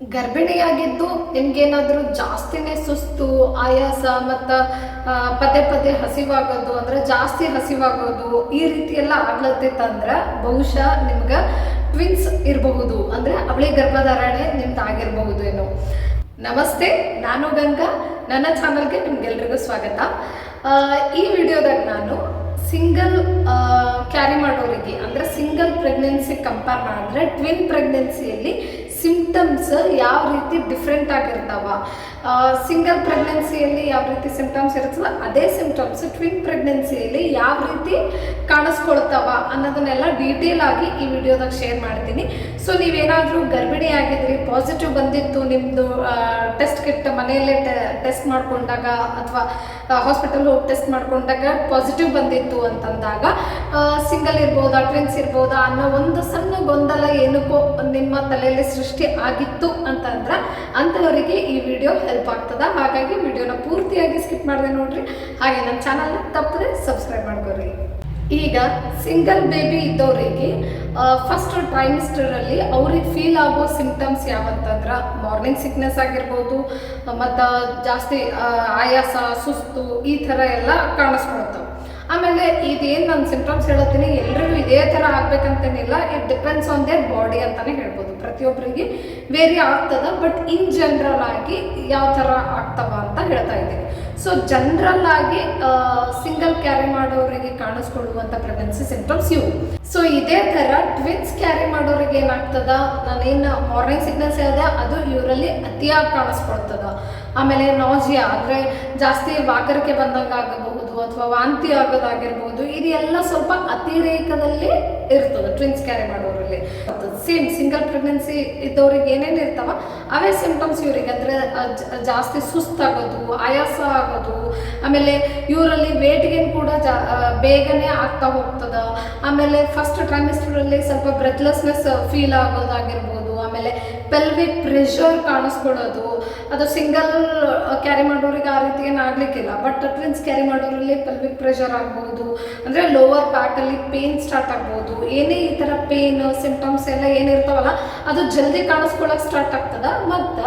ಗರ್ಭಿಣಿಯಾಗಿದ್ದು ನಿಮ್ಗೇನಾದರೂ ಜಾಸ್ತಿನೇ ಸುಸ್ತು, ಆಯಾಸ ಮತ್ತು ಪದೇ ಪದೇ ಹಸಿವಾಗೋದು ಅಂದರೆ ಜಾಸ್ತಿ ಹಸಿವಾಗೋದು ಈ ರೀತಿ ಎಲ್ಲ ಆಗ್ಲತ್ತಿತ್ತಂದ್ರೆ ಬಹುಶಃ ನಿಮ್ಗೆ ಟ್ವಿನ್ಸ್ ಇರಬಹುದು ಅಂದರೆ ಅವಳಿ ಗರ್ಭಧಾರಣೆ ನಿಮ್ದು ಆಗಿರಬಹುದು ಏನು. ನಮಸ್ತೆ, ನಾನು ಗಂಗಾ. ನನ್ನ ಚಾನಲ್ಗೆ ನಿಮ್ಗೆಲ್ರಿಗೂ ಸ್ವಾಗತ. ಈ ವಿಡಿಯೋದಾಗ ನಾನು ಸಿಂಗಲ್ ಕ್ಯಾರಿ ಮಾಡೋರಿಗೆ ಅಂದರೆ ಸಿಂಗಲ್ ಪ್ರೆಗ್ನೆನ್ಸಿ ಕಂಪೇರ್ ಮಾಡಿದ್ರೆ ಟ್ವಿನ್ ಪ್ರೆಗ್ನೆನ್ಸಿಯಲ್ಲಿ ಸಿಂಪ್ಟಮ್ಸ್ ಯಾವ ರೀತಿ ಡಿಫ್ರೆಂಟ್ ಆಗಿರ್ತಾವ? ಸಿಂಗಲ್ ಪ್ರೆಗ್ನೆನ್ಸಿಯಲ್ಲಿ ಯಾವ ರೀತಿ ಸಿಂಪ್ಟಮ್ಸ್ ಇರ್ತದೆ ಅದೇ ಸಿಂಪ್ಟಮ್ಸ್ ಟ್ವಿನ್ ಪ್ರೆಗ್ನೆನ್ಸಿಯಲ್ಲಿ ಯಾವ ರೀತಿ ಕಾಣಿಸ್ಕೊಳ್ತಾವ ಅನ್ನೋದನ್ನೆಲ್ಲ ಡೀಟೇಲ್ ಆಗಿ ಈ ವಿಡಿಯೋದಾಗ ಶೇರ್ ಮಾಡ್ತೀನಿ. ಸೊ ನೀವೇನಾದರೂ ಗರ್ಭಿಣಿ ಆಗಿದ್ರಿ ಪಾಸಿಟಿವ್ ಬಂದಿತ್ತು ನಿಮ್ಮದು ಟೆಸ್ಟ್ ಕಿಟ್ ಮನೆಯಲ್ಲೇ ಟೆಸ್ಟ್ ಮಾಡಿಕೊಂಡಾಗ ಅಥವಾ ಹಾಸ್ಪಿಟಲ್ ಹೋಗಿ ಟೆಸ್ಟ್ ಮಾಡಿಕೊಂಡಾಗ ಪಾಸಿಟಿವ್ ಬಂದಿತ್ತು ಅಂತಂದಾಗ ಸಿಂಗಲ್ ಇರ್ಬೋದಾ ಟ್ವಿನ್ಸ್ ಇರ್ಬೋದಾ ಅನ್ನೋ ಒಂದು ಸಣ್ಣ ಗೊಂದಲ ಏನಕ್ಕೋ ನಿಮ್ಮ ತಲೆಯಲ್ಲಿ ಸೃಷ್ಟಿ ಆಗಿತ್ತು ಅಂತಂದ್ರೆ ಅಂಥವರಿಗೆ ಈ ವಿಡಿಯೋ ಹೆಲ್ಪ್ ಆಗ್ತದ. ಹಾಗಾಗಿ ವಿಡಿಯೋನ ಪೂರ್ತಿಯಾಗಿ ಸ್ಕಿಪ್ ಮಾಡಿದೆ ನೋಡ್ರಿ. ಹಾಗೆ ನನ್ನ ಚಾನಲ್ನ ತಪ್ಪದೆ ಸಬ್ಸ್ಕ್ರೈಬ್ ಮಾಡ್ಕೊರಿ ಈಗ ಸಿಂಗಲ್ ಬೇಬಿ ಇದ್ದವರಿಗೆ ಫಸ್ಟ್ ಟ್ರೈಮಿಸ್ಟರಲ್ಲಿ ಅವ್ರಿಗೆ ಫೀಲ್ ಆಗೋ ಸಿಂಪ್ಟಮ್ಸ್ ಯಾವಂತಂದ್ರೆ ಮಾರ್ನಿಂಗ್ ಸಿಕ್ನೆಸ್ ಆಗಿರ್ಬೋದು, ಮತ್ತು ಜಾಸ್ತಿ ಆಯಾಸ, ಸುಸ್ತು ಈ ಥರ ಎಲ್ಲ ಕಾಣಿಸ್ಕೊಳ್ತಾವೆ. ಆಮೇಲೆ ಇದೇನು ನಾನು ಸಿಂಪ್ಟಮ್ಸ್ ಹೇಳತ್ತೀನಿ, ಎಲ್ರಿಗೂ ಇದೇ ಥರ ಆಗ್ಬೇಕಂತೇನಿಲ್ಲ. It depends on their body ಅಂತಲೇ ಹೇಳ್ಬೋದು. ಪ್ರತಿಯೊಬ್ಬರಿಗೆ ವೇರಿ ಆಗ್ತದ ಬಟ್ ಇನ್ ಜನರಲ್ ಆಗಿ ಯಾವ ಥರ ಆಗ್ತವ ಅಂತ ಹೇಳ್ತಾ ಇದ್ದೀನಿ. ಸೊ ಜನರಲ್ ಆಗಿ ಸಿಂಗಲ್ ಕ್ಯಾರಿ ಮಾಡೋರಿಗೆ ಕಾಣಿಸ್ಕೊಳ್ಳುವಂಥ ಪ್ರೆಗ್ನೆನ್ಸಿ ಸಿಂಪ್ಟಮ್ಸ್ ಇವು. ಸೊ ಇದೇ ಥರ ಟ್ವಿನ್ಸ್ ಕ್ಯಾರಿ ಮಾಡೋರಿಗೆ ಏನಾಗ್ತದ? ನಾನೇನು ಮಾರ್ನಿಂಗ್ ಸಿಗ್ನಲ್ಸ್ ಇದೆ ಅದು ಇವರಲ್ಲಿ ಅತಿಯಾಗಿ ಕಾಣಿಸ್ಕೊಳ್ತದ. ಆಮೇಲೆ ನಾಜಿಯಾ ಅಂದರೆ ಜಾಸ್ತಿ ವಾಕರಿಕೆ ಬಂದಂಗೆ ಆಗಬಹುದು ಅಥವಾ ವಾಂತಿ ಆಗೋದಾಗಿರ್ಬೋದು ಇದೆಲ್ಲ ಸ್ವಲ್ಪ ಅತಿರೇಕದಲ್ಲಿ ಇರ್ತದೆ ಟ್ವಿನ್ಸ್ ಕ್ಯಾರಿ ಮಾಡೋರಲ್ಲಿ. ಸೇಮ್ ಸಿಂಗಲ್ ಪ್ರೆಗ್ನೆನ್ಸಿ ಇದ್ದವ್ರಿಗೆ ಏನೇನು ಇರ್ತಾವ, ಅವೇ ಸಿಂಪ್ಟಮ್ಸ್ ಇವರಿಗೆ. ಅಂದರೆ ಜಾಸ್ತಿ ಸುಸ್ತಾಗೋದು, ಆಯಾಸ ಆಗೋದು ಆಮೇಲೆ ಇವರಲ್ಲಿ ವೇಟ್ ಗೇನ್ ಕೂಡ ಜಾ ಬೇಗನೆ ಆಗ್ತಾ ಹೋಗ್ತದ. ಆಮೇಲೆ ಫಸ್ಟ್ ಟ್ರೈಮಿಸ್ಟರಲ್ಲಿ ಸ್ವಲ್ಪ ಬ್ರೆತ್ಲೆಸ್ನೆಸ್ ಫೀಲ್ ಆಗೋದಾಗಿರ್ಬೋದು. ಆಮೇಲೆ ಪೆಲ್ವಿಕ್ ಪ್ರೆಷರ್ ಕಾಣಿಸ್ಕೊಳ್ಳೋದು. ಅದು ಸಿಂಗಲ್ ಕ್ಯಾರಿ ಮಾಡೋರಿಗೆ ಆ ರೀತಿ ಏನು ಆಗ್ಲಿಕ್ಕಿಲ್ಲ. ಬಟ್ ಟ್ವಿನ್ಸ್ ಕ್ಯಾರಿ ಮಾಡೋರಲ್ಲಿ ಪೆಲ್ವಿಕ್ ಪ್ರೆಷರ್ ಆಗ್ಬೋದು, ಅಂದರೆ ಲೋವರ್ ಪ್ಯಾಕಲ್ಲಿ ಪೇನ್ ಸ್ಟಾರ್ಟ್ ಆಗ್ಬೋದು. ಏನೇ ಈ ಥರ ಪೇನ್ ಸಿಂಪ್ಟಮ್ಸ್ ಎಲ್ಲ ಏನಿರ್ತಾವಲ್ಲ ಅದು ಜಲ್ದಿ ಕಾಣಿಸ್ಕೊಳ್ಳೋಕೆ ಸ್ಟಾರ್ಟ್ ಆಗ್ತದೆ. ಮತ್ತು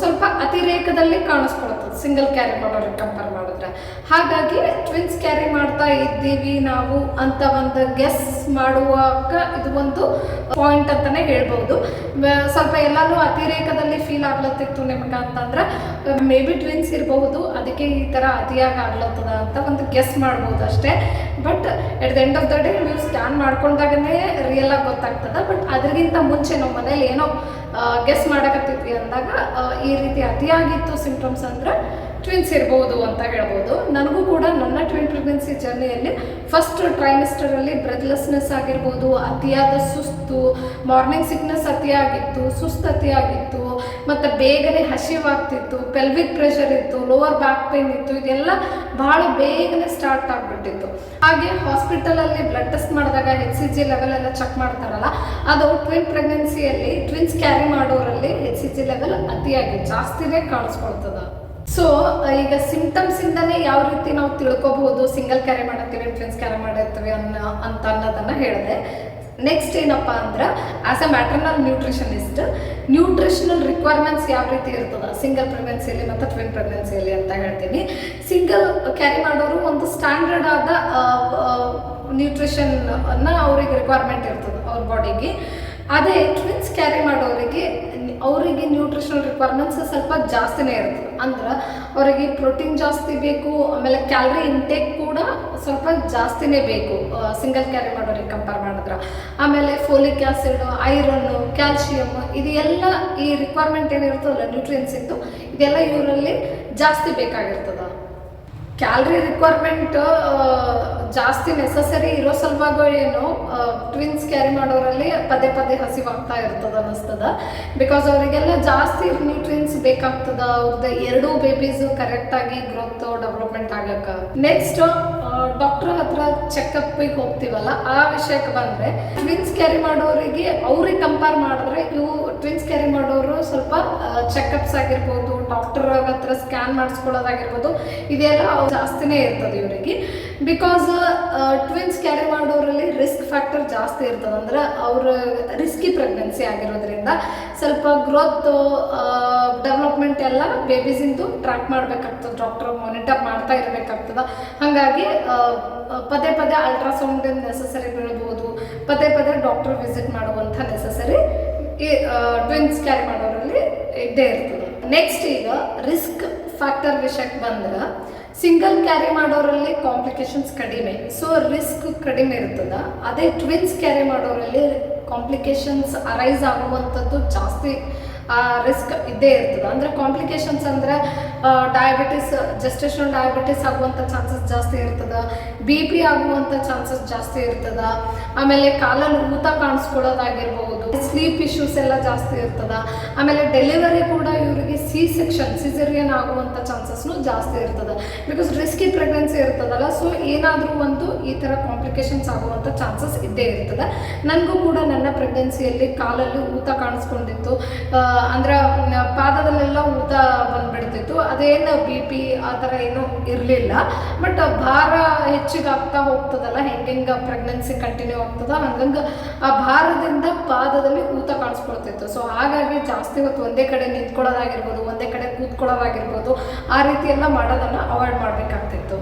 ಸ್ವಲ್ಪ ಅತಿರೇಕದಲ್ಲಿ ಕಾಣಿಸ್ಕೊಳ್ತದೆ ಸಿಂಗಲ್ ಕ್ಯಾರಿ ಮಾಡೋರಿಗೆ ಕಂಪೇರ್ ಮಾಡಿದ್ರೆ. ಹಾಗಾಗಿ ಟ್ವಿನ್ಸ್ ಕ್ಯಾರಿ ಮಾಡ್ತಾ ಇದ್ದೀವಿ ನಾವು ಅಂತ ಒಂದು ಗೆಸ್ ಮಾಡುವಾಗ ಇದು ಒಂದು ಪಾಯಿಂಟ್ ಅಂತಾನೆ ಹೇಳ್ಬೋದು. ಸ್ವಲ್ಪ ಎಲ್ಲಾನು ಅತಿರೇಕದಲ್ಲಿ ಫೀಲ್ ಆಗ್ಲತ್ತಿತ್ತು ನಿಮ್ಗೆ ಅಂತಂದ್ರೆ ಮೇ ಬಿ ಟ್ವಿನ್ಸ್ ಇರಬಹುದು, ಅದಕ್ಕೆ ಈ ಥರ ಅತಿಯಾಗಿ ಆಗ್ಲತ್ತದ ಅಂತ ಒಂದು ಗೆಸ್ ಮಾಡ್ಬೋದು ಅಷ್ಟೇ. But at the end of the day ನೀವು ಸ್ಕ್ಯಾನ್ ಮಾಡ್ಕೊಂಡಾಗನೇ ರಿಯಲ್ ಆಗಿ ಗೊತ್ತಾಗ್ತದ. ಬಟ್ ಅದರಿಗಿಂತ ಮುಂಚೆ ನಮ್ಮ ಮನೇಲಿ ಏನೋ ಗೆಸ್ ಮಾಡಕತ್ತಿದ್ವಿ ಅಂದಾಗ ಈ ರೀತಿ ಅತಿಯಾಗಿತ್ತು ಸಿಂಪ್ಟಮ್ಸ್ ಅಂದ್ರೆ ಟ್ವಿನ್ಸ್ ಇರ್ಬೋದು ಅಂತ ಹೇಳ್ಬೋದು. ನನಗೂ ಕೂಡ ನನ್ನ ಟ್ವಿನ್ ಪ್ರೆಗ್ನೆನ್ಸಿ ಜರ್ನಿಯಲ್ಲಿ ಫಸ್ಟ್ ಟ್ರೈಮಿಸ್ಟರಲ್ಲಿ ಬ್ರೆತ್ಲೆಸ್ನೆಸ್ ಆಗಿರ್ಬೋದು, ಅತಿಯಾದ ಸುಸ್ತು ಮಾರ್ನಿಂಗ್ ಸಿಕ್ನೆಸ್ ಅತಿಯಾಗಿತ್ತು, ಸುಸ್ತು ಅತಿಯಾಗಿತ್ತು ಮತ್ತು ಬೇಗನೆ ಹಸಿವಾಗ್ತಿತ್ತು ಪೆಲ್ವಿಕ್ ಪ್ರೆಷರ್ ಇತ್ತು ಲೋವರ್ ಬ್ಯಾಕ್ ಪೇನ್ ಇತ್ತು, ಇದೆಲ್ಲ ಬಹಳ ಬೇಗನೆ ಸ್ಟಾರ್ಟ್ ಆಗಿಬಿಟ್ಟಿತ್ತು. ಹಾಗೆ ಹಾಸ್ಪಿಟಲಲ್ಲಿ ಬ್ಲಡ್ ಟೆಸ್ಟ್ ಮಾಡಿದಾಗ ಎಚ್ ಸಿ ಜಿ ಲೆವೆಲ್ ಎಲ್ಲ ಚೆಕ್ ಮಾಡ್ತಾರಲ್ಲ, ಅದು ಟ್ವಿನ್ ಪ್ರೆಗ್ನೆನ್ಸಿಯಲ್ಲಿ ಟ್ವಿನ್ಸ್ ಕ್ಯಾರಿ ಮಾಡೋರಲ್ಲಿ ಎಚ್ ಸಿ ಜಿ ಲೆವೆಲ್ ಅತಿಯಾಗಿ ಜಾಸ್ತಿನೇ ಕಾಣಿಸ್ಕೊಳ್ತದ. ಸೊ ಈಗ ಸಿಂಪ್ಟಮ್ಸ್ ಇಂದನೇ ಯಾವ ರೀತಿ ನಾವು ತಿಳ್ಕೊಬಹುದು ಸಿಂಗಲ್ ಕ್ಯಾರಿ ಮಾಡತ್ತೀವಿ ಟ್ವಿನ್ಸ್ ಕ್ಯಾರಿ ಮಾಡಿರ್ತೀವಿ ಅನ್ನೋ ಅಂತ ಅನ್ನೋದನ್ನ ಹೇಳಿದೆ. ನೆಕ್ಸ್ಟ್ ಏನಪ್ಪ ಅಂದ್ರೆ as a maternal nutritionist nutritional requirements ಯಾವ ರೀತಿ ಇರ್ತದ? ಸಿಂಗಲ್ ಪ್ರೆಗ್ನೆನ್ಸಿಯಲ್ಲಿ ಮತ್ತು ಟ್ವಿನ್ ಪ್ರೆಗ್ನೆನ್ಸಿಯಲ್ಲಿ ಅಂತ ಹೇಳ್ತೀನಿ. ಸಿಂಗಲ್ ಕ್ಯಾರಿ ಮಾಡೋರು ಒಂದು ಸ್ಟ್ಯಾಂಡರ್ಡ್ ಆದ ನ್ಯೂಟ್ರಿಷನ್ ಅನ್ನ ಅವ್ರಿಗೆ ರಿಕ್ವೈರ್ಮೆಂಟ್ ಇರ್ತದೆ ಅವ್ರ ಬಾಡಿಗೆ ಅದೇ ಟ್ವಿನ್ಸ್ ಕ್ಯಾರಿ ಮಾಡೋರಿಗೆ ಅವರಿಗೆ ನ್ಯೂಟ್ರಿಷನಲ್ ರಿಕ್ವೈರ್ಮೆಂಟ್ಸ್ ಸ್ವಲ್ಪ ಜಾಸ್ತಿನೇ ಇರ್ತದೆ ಅಂದ್ರೆ ಅವರಿಗೆ ಪ್ರೋಟೀನ್ ಜಾಸ್ತಿ ಬೇಕು, ಆಮೇಲೆ ಕ್ಯಾಲ್ರಿ ಇಂಟೇಕ್ ಕೂಡ ಸ್ವಲ್ಪ ಜಾಸ್ತಿನೇ ಬೇಕು. ಸಿಂಗಲ್ ಕ್ಯಾರಿ ಮಾಡೋರಿಗೆ ಕಂಪೇರ್ ಮಾಡಿದ್ರೆ. ಆಮೇಲೆ ಫೋಲಿಕ್ ಆ್ಯಸಿಡ್ ಐರನ್ನು ಕ್ಯಾಲ್ಶಿಯಮ್ ಇದು ಎಲ್ಲ ಈ ರಿಕ್ವೈರ್ಮೆಂಟ್ ಏನಿರ್ತದಲ್ಲ ನ್ಯೂಟ್ರಿಯನ್ಸ್ ಇತ್ತು ಇದೆಲ್ಲ ಇವರಲ್ಲಿ ಜಾಸ್ತಿ ಬೇಕಾಗಿರ್ತದೆ. ಕ್ಯಾಲ್ರಿ ರಿಕ್ವೈರ್ಮೆಂಟ್ ಜಾಸ್ತಿ ನೆಸಸರಿ ಇರೋ ಸಲುವಾಗ ಏನು ಟ್ವಿನ್ಸ್ ಕ್ಯಾರಿ ಮಾಡೋರಲ್ಲಿ ಪದೇ ಪದೇ ಹಸಿವಾಗ್ತಾ ಇರ್ತದ ಅನ್ನಿಸ್ತದ. ಬಿಕಾಸ್ ಅವರಿಗೆಲ್ಲ ಜಾಸ್ತಿ ನ್ಯೂಟ್ರಿಯನ್ಸ್ ಬೇಕಾಗ್ತದ ಅವ್ರದ್ದು ಎರಡೂ ಬೇಬೀಸ್ ಕರೆಕ್ಟಾಗಿ ಗ್ರೋತ್ ಡೆವಲಪ್ಮೆಂಟ್ ಆಗಕ್ಕೆ ನೆಕ್ಸ್ಟ್ ಡಾಕ್ಟರ್ ಹತ್ರ ಚೆಕಪ್ಗೆ ಹೋಗ್ತೀವಲ್ಲ, ಆ ವಿಷಯಕ್ಕೆ ಬಂದರೆ ಟ್ವಿನ್ಸ್ ಕ್ಯಾರಿ ಮಾಡೋರಿಗೆ ಅವ್ರಿಗೆ ಕಂಪೇರ್ ಮಾಡಿದ್ರೆ ಇವು ಟ್ವಿನ್ಸ್ ಕ್ಯಾರಿ ಮಾಡೋರು ಸ್ವಲ್ಪ ಚೆಕಪ್ಸ್ ಆಗಿರ್ಬೋದು ಡಾಕ್ಟರ್ ಹತ್ರ ಸ್ಕ್ಯಾನ್ ಮಾಡಿಸ್ಕೊಳ್ಳೋದಾಗಿರ್ಬೋದು, ಇದೆಲ್ಲ ಜಾಸ್ತಿನೇ ಇರ್ತದೆ ಇವರಿಗೆ. ಬಿಕಾಸ್ ಟ್ವಿನ್ಸ್ ಕ್ಯಾರಿ ಮಾಡೋರಲ್ಲಿ ರಿಸ್ಕ್ ಫ್ಯಾಕ್ಟರ್ ಜಾಸ್ತಿ ಇರ್ತದೆ. ಅಂದ್ರೆ ಅವ್ರ ರಿಸ್ಕಿ ಪ್ರೆಗ್ನೆನ್ಸಿ ಆಗಿರೋದ್ರಿಂದ ಸ್ವಲ್ಪ ಗ್ರೋತ್ ಡೆವಲಪ್ಮೆಂಟ್ ಎಲ್ಲ ಬೇಬೀಸಿಂದು ಟ್ರ್ಯಾಕ್ ಮಾಡಬೇಕಾಗ್ತದೆ. ಡಾಕ್ಟರ್ ಮಾನಿಟರ್ ಮಾಡ್ತಾ ಇರಬೇಕಾಗ್ತದೆ. ಹಾಗಾಗಿ ಪದೇ ಪದೇ ಅಲ್ಟ್ರಾಸೌಂಡ್ ನೆಸಸರಿ ಬೀಳ್ಬೋದು ಪದೇ ಪದೇ ಡಾಕ್ಟರ್ ವಿಸಿಟ್ ಮಾಡುವಂಥ ನೆಸಸರಿ ಈ ಟ್ವಿನ್ಸ್ ಕ್ಯಾರಿ ಮಾಡೋರಲ್ಲಿ ಇದ್ದೇ ಇರ್ತದೆ. ನೆಕ್ಸ್ಟ್ ಈಗ ರಿಸ್ಕ್ ಫ್ಯಾಕ್ಟರ್ ವಿಷಯಕ್ಕೆ ಬಂದ್ರೆ ಸಿಂಗಲ್ ಕ್ಯಾರಿ ಮಾಡೋರಲ್ಲಿ ಕಾಂಪ್ಲಿಕೇಶನ್ಸ್ ಕಡಿಮೆ. ಸೊ ರಿಸ್ಕ್ ಕಡಿಮೆ ಇರ್ತದ. ಅದೇ ಟ್ವಿನ್ಸ್ ಕ್ಯಾರಿ ಮಾಡೋರಲ್ಲಿ ಕಾಂಪ್ಲಿಕೇಶನ್ಸ್ ಅರೈಸ್ ಆಗುವಂಥದ್ದು ಜಾಸ್ತಿ ರಿಸ್ಕ್ ಇದ್ದೇ ಇರ್ತದೆ. ಅಂದರೆ ಕಾಂಪ್ಲಿಕೇಶನ್ಸ್ ಅಂದರೆ ಡಯಾಬಿಟಿಸ್ ಜಸ್ಟೇಷನ್ ಡಯಾಬಿಟಿಸ್ ಆಗುವಂಥ ಚಾನ್ಸಸ್ ಜಾಸ್ತಿ ಇರ್ತದೆ ಬಿ ಪಿ ಆಗುವಂಥ ಚಾನ್ಸಸ್ ಜಾಸ್ತಿ ಇರ್ತದೆ, ಆಮೇಲೆ ಕಾಲಲ್ಲಿ ಊತ ಕಾಣಿಸ್ಕೊಳ್ಳೋದಾಗಿರ್ಬೋದು ಸ್ಲೀಪ್ ಇಶ್ಯೂಸ್ ಎಲ್ಲ ಜಾಸ್ತಿ ಇರ್ತದೆ, ಆಮೇಲೆ ಡೆಲಿವರಿ ಕೂಡ ಇವರಿಗೆ ಸಿ ಸೆಕ್ಷನ್ ಸಿಸರಿಯನ್ ಆಗುವಂಥ ಚಾನ್ಸಸ್ನು ಜಾಸ್ತಿ ಇರ್ತದೆ ಬಿಕಾಸ್ ರಿಸ್ಕಿ ಪ್ರೆಗ್ನೆನ್ಸಿ ಇರ್ತದಲ್ಲ ಸೊ ಏನಾದರೂ ಒಂದು ಈ ಥರ ಕಾಂಪ್ಲಿಕೇಶನ್ಸ್ ಆಗುವಂಥ ಚಾನ್ಸಸ್ ಇದ್ದೇ ಇರ್ತದೆ. ನನಗೂ ಕೂಡ ನನ್ನ ಪ್ರೆಗ್ನೆನ್ಸಿಯಲ್ಲಿ ಕಾಲಲ್ಲಿ ಊತ ಕಾಣಿಸ್ಕೊಂಡಿತ್ತು ಅಂದ್ರೆ ಪಾದದಲ್ಲೆಲ್ಲ ಊತ ಬಂದ್ಬಿಡ್ತಿತ್ತು. ಅದೇನು ಬಿ ಪಿ ಆ ಥರ ಏನೂ ಇರಲಿಲ್ಲ. ಬಟ್ ಭಾರ ಹೆಚ್ಚಿಗೆ ಆಗ್ತಾ ಹೋಗ್ತದಲ್ಲ, ಹೆಂಗೆ ಪ್ರೆಗ್ನೆನ್ಸಿ ಕಂಟಿನ್ಯೂ ಆಗ್ತದ ಹಂಗಂಗೆ ಆ ಭಾರದಿಂದ ಪಾದದಲ್ಲಿ ಊತ ಕಾಣಿಸ್ಕೊಳ್ತಿತ್ತು. ಸೊ ಹಾಗಾಗಿ ಜಾಸ್ತಿ ಹೊತ್ತು ಒಂದೇ ಕಡೆ ನಿಂತ್ಕೊಳ್ಳೋದಾಗಿರ್ಬೋದು, ಒಂದೇ ಕಡೆ ಕೂತ್ಕೊಳ್ಳೋದಾಗಿರ್ಬೋದು, ಆ ರೀತಿಯೆಲ್ಲ ಮಾಡೋದನ್ನು ಅವಾಯ್ಡ್ ಮಾಡಬೇಕಾಗ್ತಿತ್ತು.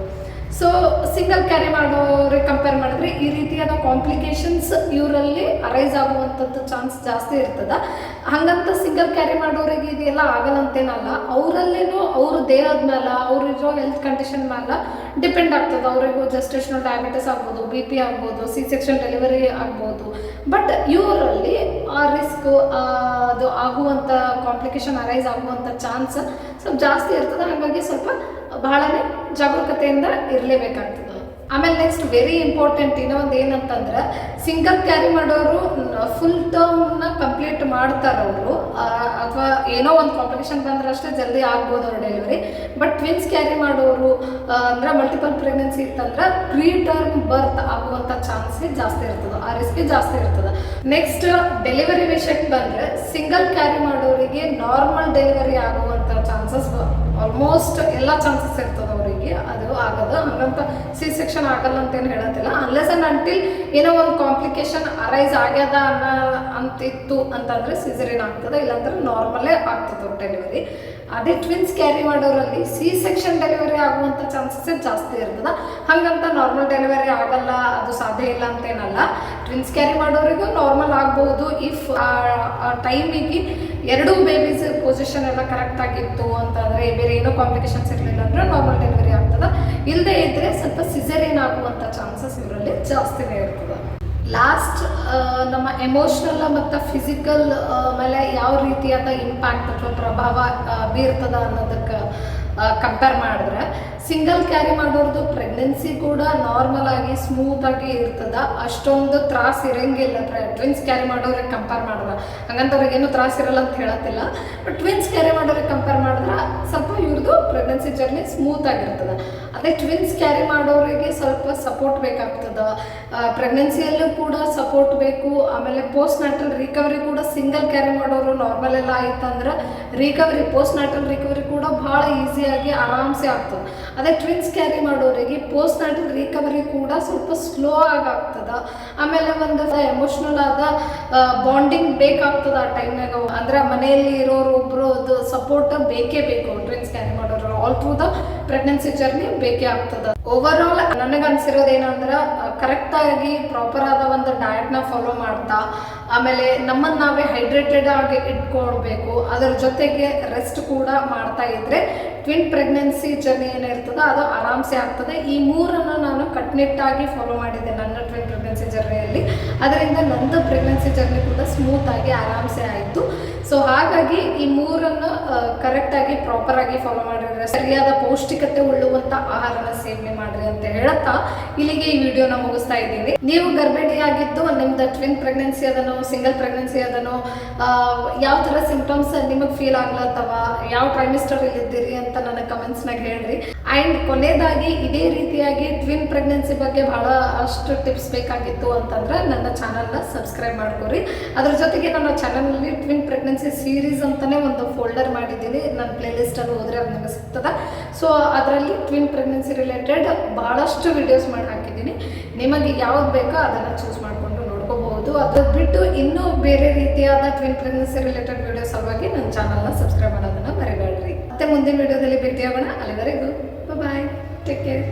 ಸೊ ಸಿಂಗಲ್ ಕ್ಯಾರಿ ಮಾಡೋರಿಗೆ ಕಂಪೇರ್ ಮಾಡಿದ್ರೆ ಈ ರೀತಿಯಾದ ಕಾಂಪ್ಲಿಕೇಶನ್ಸ್ ಇವರಲ್ಲಿ ಅರೈಸ್ ಆಗುವಂಥದ್ದು ಚಾನ್ಸ್ ಜಾಸ್ತಿ ಇರ್ತದ. ಹಾಗಂತ ಸಿಂಗಲ್ ಕ್ಯಾರಿ ಮಾಡೋರಿಗೆ ಇದೆಲ್ಲ ಆಗಲ್ಲ ಅಂತೇನಲ್ಲ ಅವರಲ್ಲೇನು ಅವ್ರ ದೇಹದ ಮೇಲೆ ಅವ್ರಿರೋ ಹೆಲ್ತ್ ಕಂಡೀಷನ್ ಮೇಲೆ ಡಿಪೆಂಡ್ ಆಗ್ತದೆ. ಅವರಿಗೂ ಜಸ್ಟೇಷನಲ್ ಡಯಾಬಿಟಿಸ್ ಆಗ್ಬೋದು ಬಿ ಪಿ ಆಗ್ಬೋದು ಸಿ ಸೆಕ್ಷನ್ ಡೆಲಿವರಿ ಆಗ್ಬೋದು. ಬಟ್ ಇವರಲ್ಲಿ ಆ ರಿಸ್ಕ್ ಅದು ಆಗುವಂಥ ಕಾಂಪ್ಲಿಕೇಶನ್ ಅರೈಸ್ ಆಗುವಂಥ ಚಾನ್ಸ್ ಸ್ವಲ್ಪ ಜಾಸ್ತಿ ಇರ್ತದೆ. ಹಾಗಾಗಿ ಸ್ವಲ್ಪ ಬಹಳನೇ ಜಾಗರೂಕತೆಯಿಂದ ಇರಲೇಬೇಕಾಗ್ತದೆ. ಆಮೇಲೆ ನೆಕ್ಸ್ಟ್ ವೆರಿ ಇಂಪಾರ್ಟೆಂಟ್ ಇನ್ನೊಂದು ಏನಂತಂದ್ರೆ ಸಿಂಗಲ್ ಕ್ಯಾರಿ ಮಾಡೋರು ಫುಲ್ ಟರ್ಮ್ನ ಕಂಪ್ಲೀಟ್ ಮಾಡ್ತಾರೆ ಅವರು. ಅಥವಾ ಏನೋ ಒಂದು ಕಾಂಪ್ಲಿಕೇಶನ್ ಬಂದ್ರೆ ಅಷ್ಟೇ ಜಲ್ದಿ ಆಗ್ಬೋದು ಅವ್ರ ಡೆಲಿವರಿ ಬಟ್ ಟ್ವಿನ್ಸ್ ಕ್ಯಾರಿ ಮಾಡೋರು ಅಂದ್ರೆ ಮಲ್ಟಿಪಲ್ ಪ್ರೆಗ್ನೆನ್ಸಿ ಇತ್ತಂದ್ರೆ ಪ್ರೀ ಟರ್ಮ್ ಬರ್ತ್ ಆಗುವಂಥ ಚಾನ್ಸ್ ಜಾಸ್ತಿ ಇರ್ತದೆ, ಆ ರಿಸ್ಕ್ ಜಾಸ್ತಿ ಇರ್ತದೆ. ನೆಕ್ಸ್ಟ್ ಡೆಲಿವರಿ ವಿಷಯಕ್ಕೆ ಬಂದ್ರೆ ಸಿಂಗಲ್ ಕ್ಯಾರಿ ಮಾಡೋರಿಗೆ ನಾರ್ಮಲ್ ಡೆಲಿವರಿ ಆಗುವಂಥ ಚಾನ್ಸಸ್ ಆಲ್ಮೋಸ್ಟ್ ಎಲ್ಲ ಚಾನ್ಸಸ್ ಇರ್ತದೆ ಅವರಿಗೆ. ಅದು ಆಗೋದು. ಹಂಗಂತ ಸಿ ಸೆಕ್ಷನ್ ಆಗಲ್ಲ ಅಂತೇನು ಹೇಳತ್ತಿಲ್ಲ. ಅನ್ಲೆಸ್ ಅಂಡ್ ಅಂಟಿಲ್ ಏನೋ ಒಂದು ಕಾಂಪ್ಲಿಕೇಶನ್ ಅರೈಸ್ ಆಗ್ಯದ ಅನ್ನೋ ಅಂತಿತ್ತು ಅಂತಂದ್ರೆ ಸಿಸರಿನ್ ಆಗ್ತದೆ. ಇಲ್ಲಾಂದ್ರೆ ನಾರ್ಮಲೇ ಆಗ್ತದೆ ಡೆಲಿವರಿ ಅದೇ ಟ್ವಿನ್ಸ್ ಕ್ಯಾರಿ ಮಾಡೋರಲ್ಲಿ ಸಿ ಸೆಕ್ಷನ್ ಡೆಲಿವರಿ ಆಗುವಂಥ ಚಾನ್ಸಸ್ ಜಾಸ್ತಿ ಇರ್ತದೆ? ಹಾಗಂತ ನಾರ್ಮಲ್ ಡೆಲಿವರಿ ಆಗಲ್ಲ, ಅದು ಸಾಧ್ಯ ಇಲ್ಲ ಅಂತೇನಲ್ಲ. ಟ್ವಿನ್ಸ್ ಕ್ಯಾರಿ ಮಾಡೋರಿಗೂ ನಾರ್ಮಲ್ ಆಗ್ಬೋದು ಇಫ್ ಟೈಮಿಗೆ ಎರಡೂ ಬೇಬೀಸ್ ಪೊಸಿಷನ್ ಎಲ್ಲ ಕರೆಕ್ಟ್ ಆಗಿತ್ತು ಅಂತಂದರೆ ಬೇರೆ ಏನೋ ಕಾಂಪ್ಲಿಕೇಶನ್ಸ್ ಇರಲಿಲ್ಲ ಅಂದರೆ ನಾರ್ಮಲ್ ಡೆಲಿವರಿ ಆಗ್ತದೆ. ಇಲ್ಲದೆ ಇದ್ದರೆ ಸ್ವಲ್ಪ ಸಿಸರಿನ್ ಆಗುವಂಥ ಚಾನ್ಸಸ್ ಇವರಲ್ಲಿ ಜಾಸ್ತಿನೇ ಇರ್ತದೆ. ಲಾಸ್ಟ್ ನಮ್ಮ ಎಮೋಷನಲ್ ಮತ್ತು ಫಿಸಿಕಲ್ ಮೇಲೆ ಯಾವ ರೀತಿಯಾದ ಇಂಪ್ಯಾಕ್ಟ್ ಅಥವಾ ಪ್ರಭಾವ ಬೀರ್ತದ ಅನ್ನೋದಕ್ಕೆ ಕಂಪೇರ್ ಮಾಡಿದ್ರೆ ಸಿಂಗಲ್ ಕ್ಯಾರಿ ಮಾಡೋರ್ದು ಪ್ರೆಗ್ನೆನ್ಸಿ ಕೂಡ ನಾರ್ಮಲ್ ಆಗಿ ಸ್ಮೂತ್ ಆಗಿ ಇರ್ತದ. ಅಷ್ಟೊಂದು ತ್ರಾಸ ಇರಂಗಿಲ್ಲ. ಟ್ವಿನ್ಸ್ ಕ್ಯಾರಿ ಮಾಡೋರಿಗೆ ಕಂಪೇರ್ ಮಾಡಿದ್ರೆ ಹಂಗಂತವ್ರಿಗೆ ಏನು ತ್ರಾಸ ಇರಲ್ಲ ಅಂತ ಹೇಳತ್ತಿಲ್ಲ. ಬಟ್ ಟ್ವಿನ್ಸ್ ಕ್ಯಾರಿ ಮಾಡೋರಿಗೆ ಕಂಪೇರ್ ಮಾಡಿದ್ರೆ ಸ್ವಲ್ಪ ಇವ್ರದ್ದು ಪ್ರೆಗ್ನೆನ್ಸಿ ಜರ್ನಿ ಸ್ಮೂತ್ ಆಗಿರ್ತದೆ. ಅದೇ ಟ್ವಿನ್ಸ್ ಕ್ಯಾರಿ ಮಾಡೋರಿಗೆ ಸ್ವಲ್ಪ ಸಪೋರ್ಟ್ ಬೇಕಾಗ್ತದ. ಪ್ರೆಗ್ನೆನ್ಸಿಯಲ್ಲೂ ಕೂಡ ಸಪೋರ್ಟ್ ಬೇಕು. ಆಮೇಲೆ ಪೋಸ್ಟ್ ನಾಟಲ್ ರಿಕವರಿ ಕೂಡ ಸಿಂಗಲ್ ಕ್ಯಾರಿ ಮಾಡೋರು ನಾರ್ಮಲ್ ಎಲ್ಲ ಆಯ್ತಂದ್ರೆ ರಿಕವರಿ ಪೋಸ್ಟ್ ನಾಟಲ್ ರಿಕವರಿ ಕೂಡ ಭಾಳ ಈಸಿಯಾಗಿ ಆರಾಮ್ಸೆ ಆಗ್ತದೆ. ಅದೇ ಟ್ವಿನ್ಸ್ ಕ್ಯಾರಿ ಮಾಡೋರಿಗೆ ಪೋಸ್ಟ್ ನಾಟಲ್ ರಿಕವರಿ ಕೂಡ ಸ್ವಲ್ಪ ಸ್ಲೋ ಆಗಿ ಆಗ್ತದ ಆಮೇಲೆ ಒಂದು ಎಮೋಷ್ನಲ್ ಆದ ಬಾಂಡಿಂಗ್ ಬೇಕಾಗ್ತದ ಆ ಟೈಮ್ನಾಗ ಅಂದ್ರೆ ಮನೆಯಲ್ಲಿ ಇರೋರು ಒಬ್ರು ಸಪೋರ್ಟ್ ಬೇಕೇ ಬೇಕು. ಟ್ವಿನ್ಸ್ ಕ್ಯಾರಿ ಮಾಡೋರು all through the pregnancy journey ಬೇಕೇ ಆಗ್ತದ. ಓವರ್ ಆಲ್ ನನಗೆ ಅನ್ಸಿರೋದು ಏನಂದ್ರೆ ಕರೆಕ್ಟ್ ಆಗಿ ಪ್ರಾಪರ್ ಆದ ಒಂದು ಡಯಟ್ನ ಫಾಲೋ ಮಾಡ್ತಾ, ಆಮೇಲೆ ನಮ್ಮನ್ನು ನಾವೇ ಹೈಡ್ರೇಟೆಡ್ ಆಗಿ ಇಟ್ಕೊಳ್ಬೇಕು. ಅದರ ಜೊತೆಗೆ ರೆಸ್ಟ್ ಕೂಡ ಮಾಡ್ತಾ ಇದ್ರೆ ಟ್ವಿನ್ ಪ್ರೆಗ್ನೆನ್ಸಿ ಜರ್ನಿ ಏನಿರ್ತದೋ ಅದು ಆರಾಮ್ಸೆ ಆಗ್ತದೆ. ಈ ಮೂರನ್ನು ನಾನು ಕಟ್ನಿಟ್ಟಾಗಿ ಫಾಲೋ ಮಾಡಿದ್ದೆ ನನ್ನ ಟ್ವಿನ್ ಪ್ರೆಗ್ನೆನ್ಸಿ ಜರ್ನಿಯಲ್ಲಿ ಅದರಿಂದ ನಂದು ಪ್ರೆಗ್ನೆನ್ಸಿ ಜರ್ನಿ ಕೂಡ ಸ್ಮೂತ್ ಆಗಿ ಆರಾಮ್ಸೆ ಆಯಿತು. ಸೊ ಹಾಗಾಗಿ ಈ ಮೂರನ್ನು ಕರೆಕ್ಟಾಗಿ ಪ್ರಾಪರಾಗಿ ಫಾಲೋ ಮಾಡಿದ್ರೆ, ಸರಿಯಾದ ಪೌಷ್ಟಿಕತೆ ಉಳ್ಳುವಂತ ಆಹಾರನ ಸೇವನೆ ಮಾಡ್ರಿ ಅಂತ ಹೇಳುತ್ತಾ ಇಲ್ಲಿಗೆ ಈ ವಿಡಿಯೋನ ಮುಗಿಸ್ತಾ ಇದ್ದೀನಿ ನೀವು ಗರ್ಭಿಣಿಯಾಗಿದ್ದು, ನಿಮ್ದು ಟ್ವಿನ್ ಪ್ರೆಗ್ನೆನ್ಸಿ ಅದನ್ನು ಸಿಂಗಲ್ ಪ್ರೆಗ್ನೆನ್ಸಿ ಅದನ್ನು ಯಾವ ತರ ಸಿಂಪ್ಟಮ್ಸ್ ನಿಮಗೆ ಫೀಲ್ ಆಗ್ಲತ್ತವ, ಯಾವ ಟ್ರೈಮಿಸ್ಟರ್ ಇದ್ದೀರಿ ಅಂತ ನನಗೆ ಕಮೆಂಟ್ಸ್ನಾಗ ಹೇಳ್ರಿ. ಅಂಡ್ ಕೊನೆಯದಾಗಿ ಇದೇ ರೀತಿಯಾಗಿ ಟ್ವಿನ್ ಪ್ರೆಗ್ನೆನ್ಸಿ ಬಗ್ಗೆ ಬಹಳ ಅಷ್ಟು ಟಿಪ್ಸ್ ಬೇಕಾಗಿತ್ತು ಅಂತಂದ್ರೆ ನನ್ನ ಚಾನಲ್ನ ಸಬ್ಸ್ಕ್ರೈಬ್ ಮಾಡ್ಕೊರಿ. ಅದ್ರ ಜೊತೆಗೆ ನನ್ನ ಚಾನಲಲ್ಲಿ ಟ್ವಿನ್ ಪ್ರೆಗ್ನೆನ್ಸಿ ಪ್ರೆಗ್ನೆನ್ಸಿ ಸೀರೀಸ್ ಅಂತಲೇ ಒಂದು ಫೋಲ್ಡರ್ ಮಾಡಿದ್ದೀನಿ. ನನ್ನ ಪ್ಲೇಲಿಸ್ಟಲ್ಲಿ ಹೋದರೆ ಅದು ನನಗೆ ಸಿಗ್ತದೆ. ಸೊ ಅದರಲ್ಲಿ ಟ್ವಿನ್ ಪ್ರೆಗ್ನೆನ್ಸಿ ರಿಲೇಟೆಡ್ ಭಾಳಷ್ಟು ವಿಡಿಯೋಸ್ ಮಾಡಿ ಹಾಕಿದ್ದೀನಿ. ನಿಮಗೆ ಯಾವ್ದು ಬೇಕೋ ಅದನ್ನು ಚೂಸ್ ಮಾಡಿಕೊಂಡು ನೋಡ್ಕೋಬಹುದು. ಅದು ಬಿಟ್ಟು ಇನ್ನೂ ಬೇರೆ ರೀತಿಯಾದ ಟ್ವಿನ್ ಪ್ರೆಗ್ನೆನ್ಸಿ ರಿಲೇಟೆಡ್ ವಿಡಿಯೋಸ್ ಸಲುವಾಗಿ ನನ್ನ ಚಾನಲ್ನ ಸಬ್ಸ್ಕ್ರೈಬ್ ಮಾಡೋದನ್ನು ಮರಿಬೇಡ್ರಿ. ಮತ್ತೆ ಮುಂದಿನ ವಿಡಿಯೋದಲ್ಲಿ ಭೇಟಿಯಾಗೋಣ. ಅಲ್ಲಿವರೆಗೂ. Bye take care